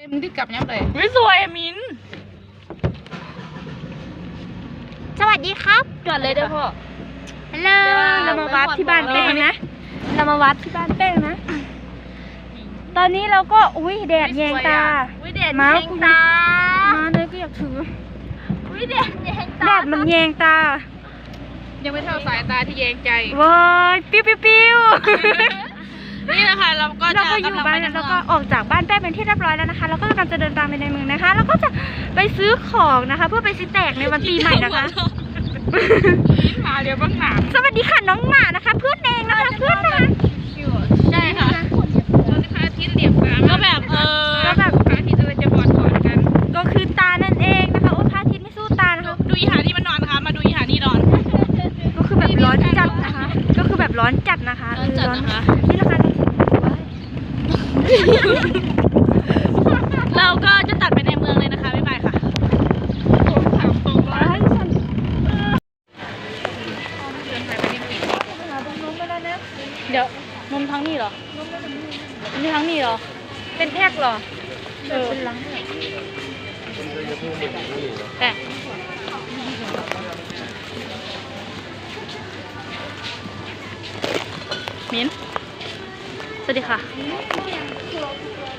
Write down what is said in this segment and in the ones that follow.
เต็มที่กลับยังเลยวิสวยอะมินสวัสดีครับจอดเลยเด้อพ่อฮัลโหลเรามาวัดที่บ้านแป้งนะ เรามาวัดที่บ้านแป้งนะ ตอนนี้เราก็อุ้ยแดดแยงตาวิแดดมาแยงตามาเลยก็อยากถือวิแดดแยงแดตาดมันแยงตา ยังไม่เท่าสายตาที่แยงใจว้ายปิ้วปิ้วปิ้ว นี่นะคะเราก็เราจะก็อยู่บ้านแล้วก็ออกจากบ้านแป้งเป็นที่เรียบร้อยแล้วนะคะ เราก็กำลังจะเดินทางไปในเมืองนะคะแล้วก็จะไปซื้อของนะคะ เพื่อไปซื้อแตกในวันปีใหม่นะคะมาเดี๋ยวบ้างหนาสวัสดีค่ะน้องหมานะคะ เพื่อนเองนะคะเพื่อนนะคะใช่ค่ะ เราก็จะตัดไปในเมืองเลยนะคะ บ๊ายบายค่ะเดี๋ยวนมทั้งนี่เหรอ นี่ทั้งนี่เหรอ เป็นแพ็กเหรอ เออแต่มิ้นสวัสดีค่ะ Thank you.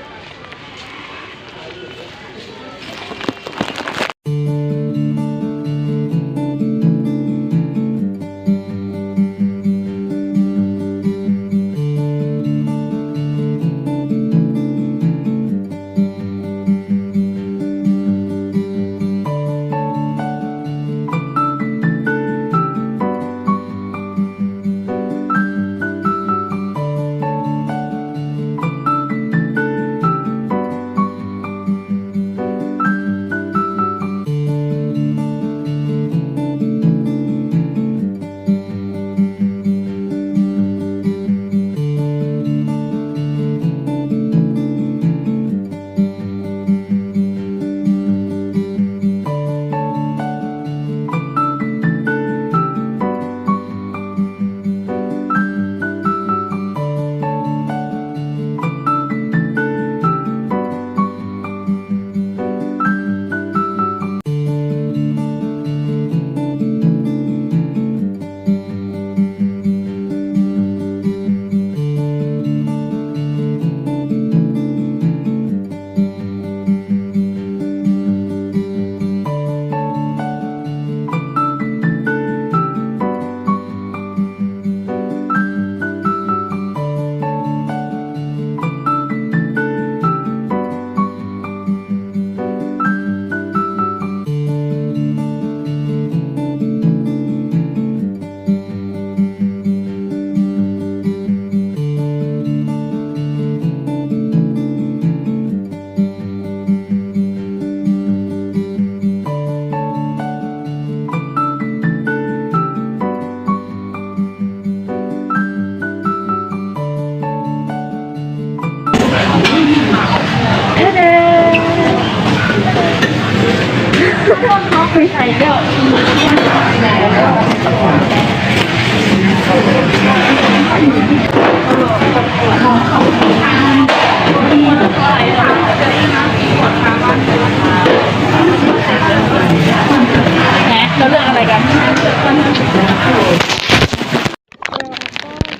เราเลือกอะไรกัน เราก็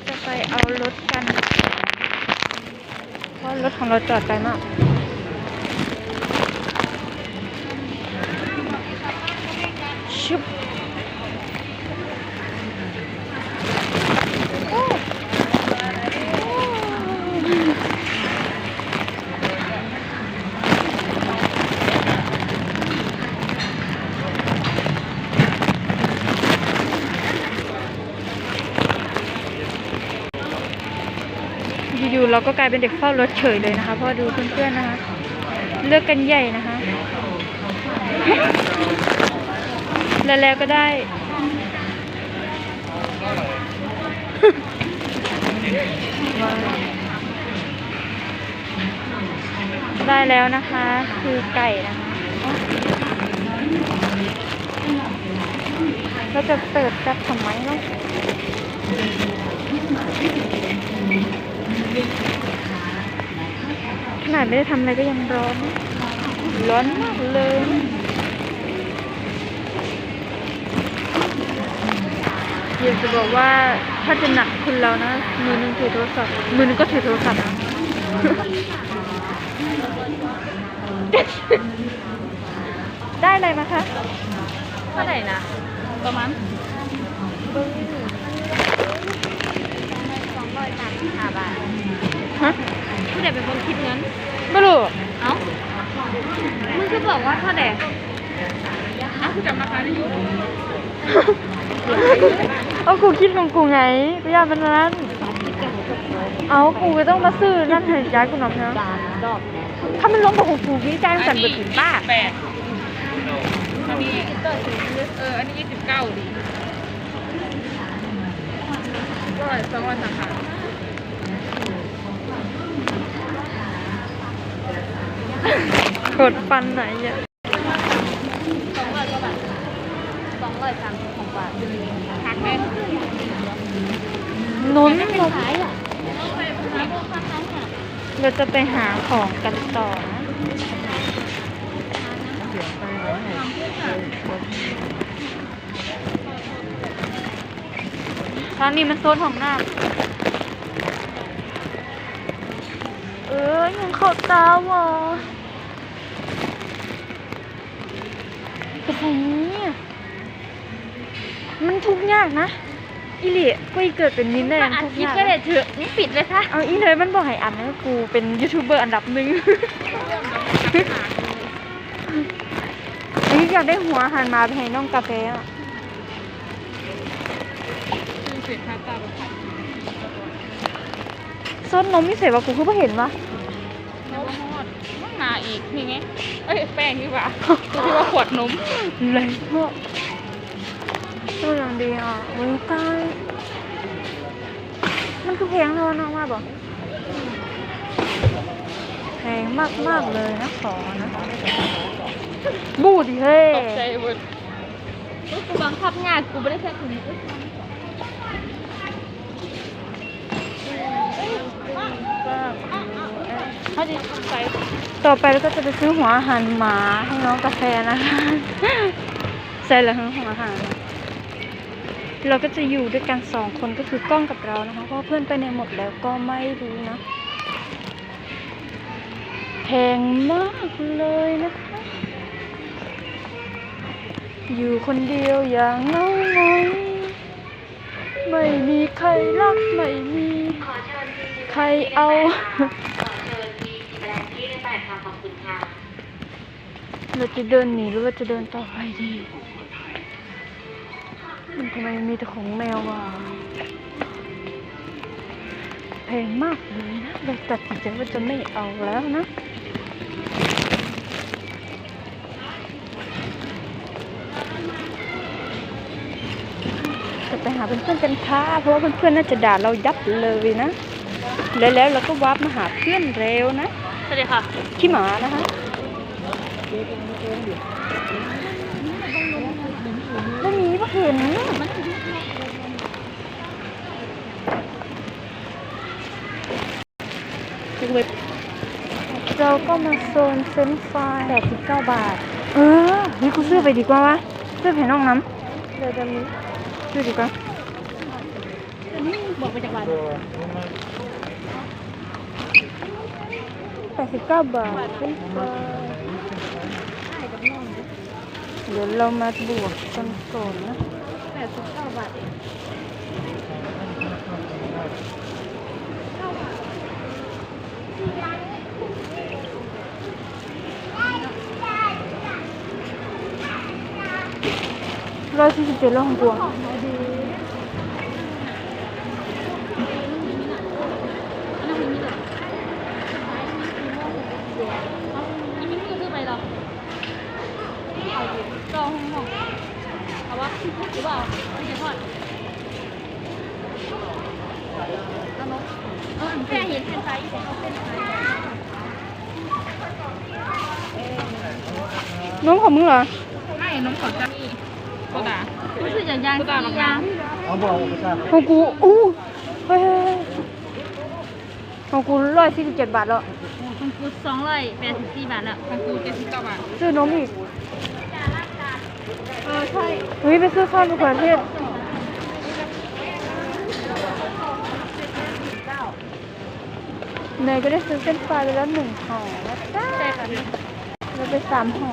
จะไปเอารถกัน เพราะรถของเราจอดไกลมาก ก็กลายเป็นเด็กเฝ้ารถเฉยเลยนะคะพราะดูเพื่อนๆนะคะ เลือกกันใหญ่นะคะแล้วแล้วก็ได้ได้แล้วนะคะ คือไก่นะคะเราจะเสิร์ฟจากทำไมเนาะ ไม่ได้ทำอะไรก็ยังร้อน ร้อนมากเลยอยากจะบอกว่าถ้าจะหนักคุณเรานะ มือหนึงถือโทรศัพท์ มือหนึงก็ถือโทรศัพท์นะได้อะไรมาคะเท่าไหร่นะ ประมาณสองร้อยสามสิบห้าบาทฮะผู้ใดเป็นคนคิดเงิน ไม่รู้เอ้ามึงก็บอกว่าเท่าไหร่อ้าวคือจำราคาได้อยู่เอากูคิดของกูไงกูอยากเป็นนั้น เอากูก็ต้องมาซื้อนั่นให้ย้ายกูหน่อยนะดอกถ้ามันลงกับของกูพี่จ้างกันเบิดถึงบ้าแปดอันนี้เอออันนี้ยี่สิบเก้าดีร้อยสองร้อยสามพั กดฟันไหนอะสองร้อยกว่าบาทสองร้อยสามสิบหกบาทหักไหมนุ้นขายอะขายพวกค้าขายอะเราจะไปหาของกันต่อนะทางนี้มันโซนของหน้าเออยังเข้าตาว่ะไปไหนเนี่ยมันทุกข์ยากนะอีหลีกูอีเกิดเป็นมินได้อัมันดทุกข์คลิปยากก็เลยเถอะนี่ปิดเลยค่ะเอาอีเลยมันบอกให้อันนะกูเป็นยูทูบเบอร์อันดับหนึ่งนี่อยากได้หัวอาหันมาไปให้น้องกาแฟอะคือเสียค่าตาแบบซดนมไม่เสร็จว่ากูคือเพิ่งเห็นวะน้ำฮอ ดมั่งนาอีกนี่ไงเอ้ยแป้งดีกว่าที่ว่าขวดนมเลยพวกตัวอย่างดีอะโอ้ยตายมันคือแพงเลยน้องว่าบอกแพงมากมากๆเลยนะขอนะบูดิเฮ้ยตกใจหมดกูบังคับงานกูไม่ได้แค่คนนี้เขาจะใส่ ต่อไปเราก็จะไปซื้อหัวอาหารหมาให้น้องกาแฟนะคะใช่แล้วหัวอาหารเราก็จะอยู่ด้วยกันสองคนก็คือกล้องกับเรานะคะเพราะเพื่อนไปในหมดแล้วก็ไม่รู้นะแพงมากเลยนะคะ อยู่คนเดียวอย่างเงาหงอยไม่มีใครรักไม่มี ใครเอา เราจะเดินหนีหรือว่าจะเดินต่อไปดี มันทำไมมีแต่ของแมววะแพงมากเลยนะ เราตัดสินใจว่าจะไม่เอาแล้วนะจะไปหาเพื่อนๆกันค่ะเพราะว่าเพื่อนๆน่าจะด่าเรายับเลยนะ แล้วแล้วเราก็วาร์ปมาหาเพื่อนเร็วนะสวัสดีค่ะขี้หมานะคะ ไม่มีปะเห็นเราก็มาโซนเฟรนช์ฟราย89บาท เออ นี่กูซื้อไปดีกว่าวะซื้อไปให้น้องน้ำเดี๋ยวจะมีซื้อดีกว่าอันนี้บอกมาจากวัน89บาทเฟรนช์ฟราย เดี๋ยวเรามาบวกกันก่อนนะแปดสิบเก้าบาทเองร้อยสี่สิบเจ็ดร้อยหกบวกมินก็คือไปหรอเอาดิรอห้องห้องเอาวะ หรือเปล่าไม่ใช่ทอดเอาเนาะเอาแค่เห็นเป็นไซส์เอาเป็นไซส์น้องของมึงเหรอ ไม่นมขอจ้านี่โซดา รู้สึกอย่างยางโซดาบางอย่างของกู อู้เฮ้ยเฮ้ยเฮ้ยของกูร้อยสี่สิบเจ็ดบาทแล้ว ของกูสองร้อยแปดสิบสี่บาทแล้วของกูเจ็ดสิบเก้าบาทซื้อนมอีก เออใช่เฮ้ยไปซื้อข้าวมะเขือเทศเนยก็ได้ซื้อเส้นปลาไปแล้วหนึ่งห่อแล้วจ้าใช่ค่ะเราไปสามห่อ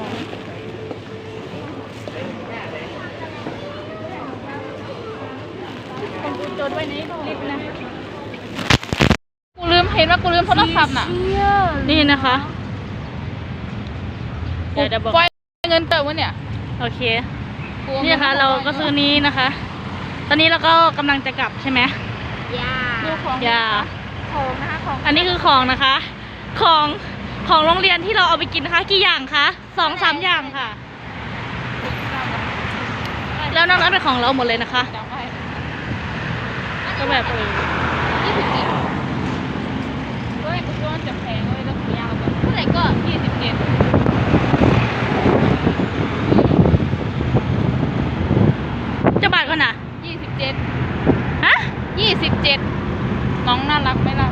ของกูจดไว้ในลิฟต์นะกูลืมเห็นว่ากูลืมโทรศัพท์น่ะ นี่นะคะเดี๋ยวจะบอกปล่อยเงินเติมวะเนี่ย โอเคกูอนี่นะคะเราก็ซื้อนี้นะคะ ตอนนี้เราก็กำลังจะกลับใช่ไหมดูของอย่า ของนะคะของอันนี้คือของนะคะ ของของโรงเรียนที่เราเอาไปกินนะคะ กี่อย่างคะสองสามอย่างค่ะ แล้วนอกนั้นเป็นของเราหมดเลยนะคะจำไว้ก็แบบเออยี่สิบเจ็ดเฮ้ยกูว่ามันจะแพงเว้ยแล้วกูยาวกว่าเท่าไหร่ก็ยี่สิบเจ็ด จะบาท ก่อนนะยี่สิบเจ็ดฮะยี่สิบเจ็ดน้องน่ารักไหมล่ะ